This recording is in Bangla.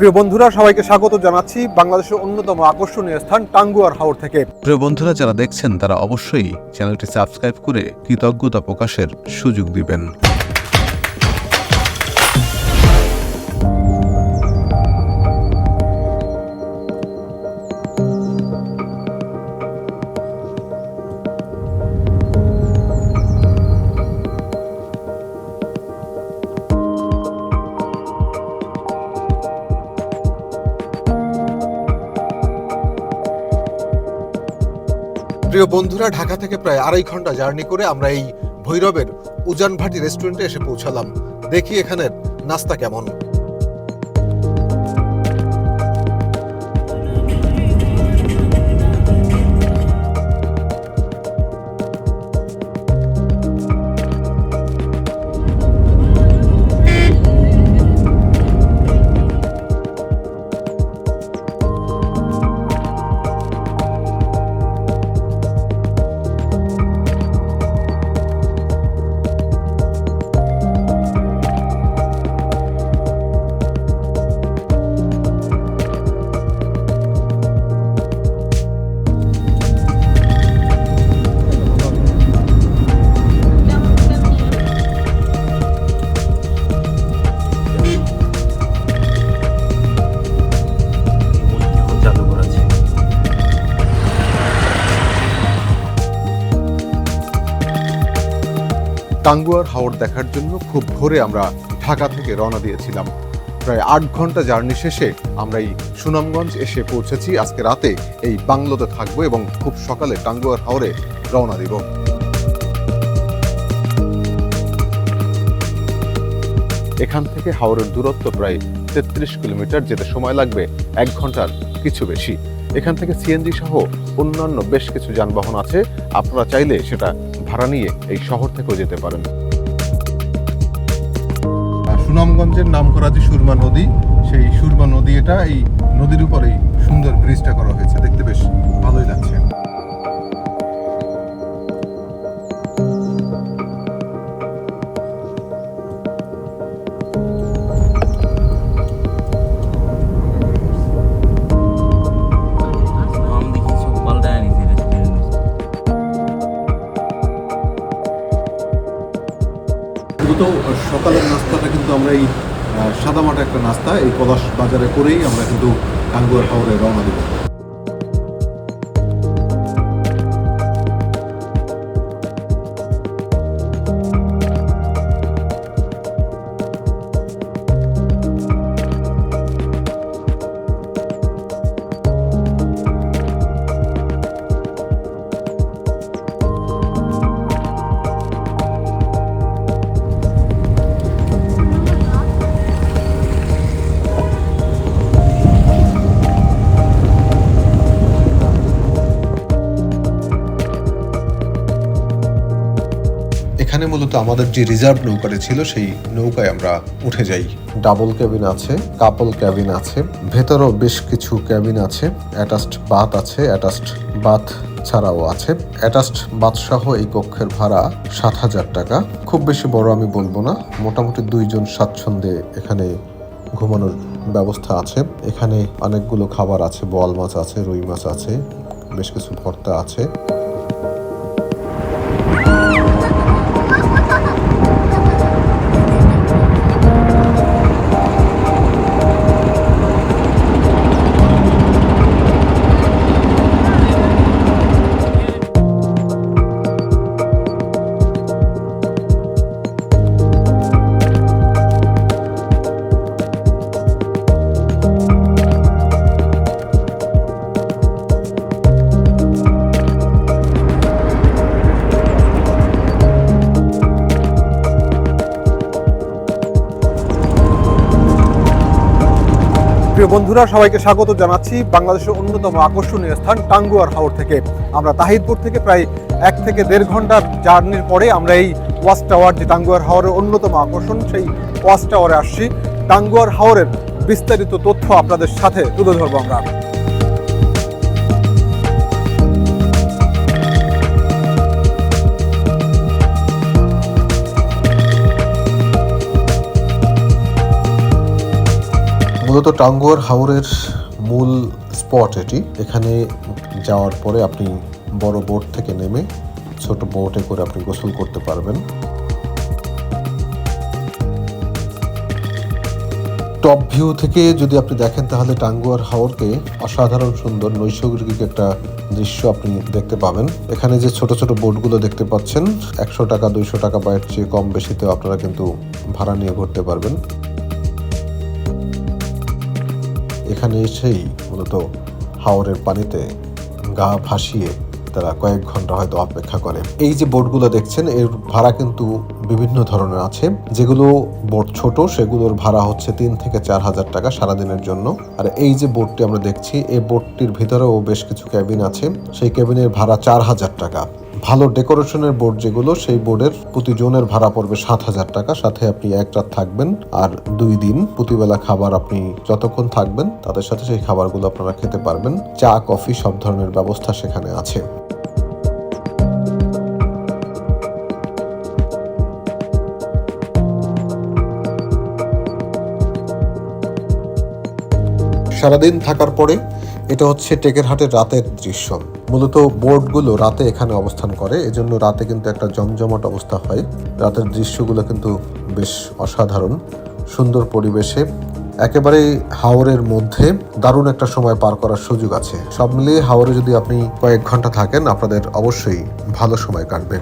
প্রিয় বন্ধুরা, সবাইকে স্বাগত জানাচ্ছি বাংলাদেশের অন্যতম আকর্ষণীয় স্থান টাঙ্গুয়ার হাওর থেকে। প্রিয় বন্ধুরা, যারা দেখছেন, তারা অবশ্যই চ্যানেলটি সাবস্ক্রাইব করে কৃতজ্ঞতা প্রকাশের সুযোগ দিবেন। প্রিয় বন্ধুরা, ঢাকা থেকে প্রায় আড়াই ঘণ্টা জার্নি করে আমরা এই ভৈরবের উজানভাটি রেস্টুরেন্টে এসে পৌঁছালাম। দেখি এখানের নাস্তা কেমন। টাঙ্গুয়ার হাওর দেখার জন্য খুব ভোরে আমরা ঢাকা থেকে রওনা দিয়েছিলাম। প্রায় আট ঘণ্টা জার্নি শেষে আমরা এই সুনামগঞ্জ এসে পৌঁছেছি। আজকে রাতে এই বাংলোতে থাকব এবং খুব সকালে টাঙ্গুয়ার হাওরে রওনা দিব। এখান থেকে হাওরের দূরত্ব প্রায় তেত্রিশ কিলোমিটার, যেতে সময় লাগবে এক ঘণ্টার কিছু বেশি। এখান থেকে সিএনজি সহ অন্যান্য বেশ কিছু যানবাহন আছে। আপনারা চাইলে সেটা ভাড়া নিয়ে এই শহর থেকেও যেতে পারেন। সুনামগঞ্জের নাম করা যে সুরমা নদী, সেই সুরমা নদী এটা এই নদীর উপরেই সুন্দর ব্রিজটা করা হয়েছে। দেখতে বেশ ভালোই লাগছে। দ্রুত সকালের নাস্তাটা কিন্তু আমরা এই সাদামাটা একটা নাস্তা, এই পলাশ বাজারে করেই আমরা কিন্তু কাঙ্গুয়ার হাওড়ে রওনা দেব। এখানে মূলত আমাদের যে রিজার্ভ নৌকাটা ছিল, সেই নৌকায় আমরা উঠে যাই। ডাবল ক্যাবিন আছে কাপল ক্যাবিন আছে, ভেতরেও বেশ কিছু ক্যাবিন আছে অ্যাটাচড বাথ আছে অ্যাটাচড বাথ ছাড়াও আছে। অ্যাটাচড বাদসহ এই কক্ষের ভাড়া সাত হাজার টাকা। খুব বেশি বড় আমি বলব না, মোটামুটি দুইজন স্বাচ্ছন্দ্যে এখানে ঘুমানোর ব্যবস্থা আছে। এখানে অনেকগুলো খাবার আছে বল মাছ আছে, রুই মাছ আছে, বেশ কিছু ভর্তা আছে। প্রিয় বন্ধুরা, সবাইকে স্বাগত জানাচ্ছি বাংলাদেশের অন্যতম আকর্ষণীয় স্থান টাঙ্গুয়ার হাওর থেকে। আমরা তাহিদপুর থেকে প্রায় এক থেকে দেড় ঘণ্টার জার্নির পরে আমরা এই ওয়াচ টাওয়ার, যে টাঙ্গুয়ার হাওরের অন্যতম আকর্ষণ, সেই ওয়াচ টাওয়ারে আসছি। টাঙ্গুয়ার হাওরের বিস্তারিত তথ্য আপনাদের সাথে তুলে ধরবো আমরা। মূলত টাঙ্গুয়ার হাওরের মূল স্পট এটি। এখানে যাওয়ার পরে আপনি বড় বোট থেকে নেমে ছোট বোটে করে আপনি গোসল করতে পারবেন। টপ ভিউ থেকে যদি আপনি দেখেন, তাহলে টাঙ্গুয়ার হাওরকে অসাধারণ সুন্দর নৈসর্গিক একটা দৃশ্য আপনি দেখতে পাবেন। এখানে যে ছোট ছোট বোটগুলো দেখতে পাচ্ছেন, একশো টাকা, দুইশো টাকা বা এর চেয়ে কম বেশিতেও আপনারা কিন্তু ভাড়া নিয়ে ঘুরতে পারবেন। এখানে এসেই মূলত হাওরের পানিতে গা ভাসিয়ে তারা কয়েক ঘণ্টা হয়তো অপেক্ষা করে। এই যে বোটগুলো দেখছেন, এর ভাড়া কিন্তু বিভিন্ন ধরনের আছে। যেগুলো বোট ছোট, সেগুলোর ভাড়া হচ্ছে তিন থেকে চার হাজার টাকা সারাদিনের জন্য। আর এই যে বোটটি আমরা দেখছি এই বোটটির ভিতরেও বেশ কিছু ক্যাবিন আছে। সেই ক্যাবিনের ভাড়া চার হাজার টাকা। ভালো ডেকোরেশনের বোর্ড যেগুলো, সেই বোর্ডের প্রতি জনের ভাড়া পড়বে সাত হাজার টাকা। সাথে আপনি এক রাত থাকবেন আর দুই দিন প্রতিবেলা খাবার আপনি যতক্ষণ থাকবেন, তাদের সাথে সেই খাবারগুলো আপনারা খেতে পারবেন। চা, কফি সব ধরনের ব্যবস্থা সেখানে আছে। সারাদিন থাকার পরে এটা হচ্ছে টেকেরহাটের রাতের দৃশ্য। মূলত বোর্ডগুলো রাতে এখানে অবস্থান করে, এজন্য রাতে কিন্তু একটা জমজমাট অবস্থা হয়। রাতের দৃশ্যগুলো কিন্তু বেশ অসাধারণ, সুন্দর পরিবেশে। একেবারে হাওরের মধ্যে দারুণ একটা সময় পার করার সুযোগ আছে। সব মিলিয়ে হাওরে যদি আপনি কয়েক ঘণ্টা থাকেন, আপনাদের অবশ্যই ভালো সময় কাটবে।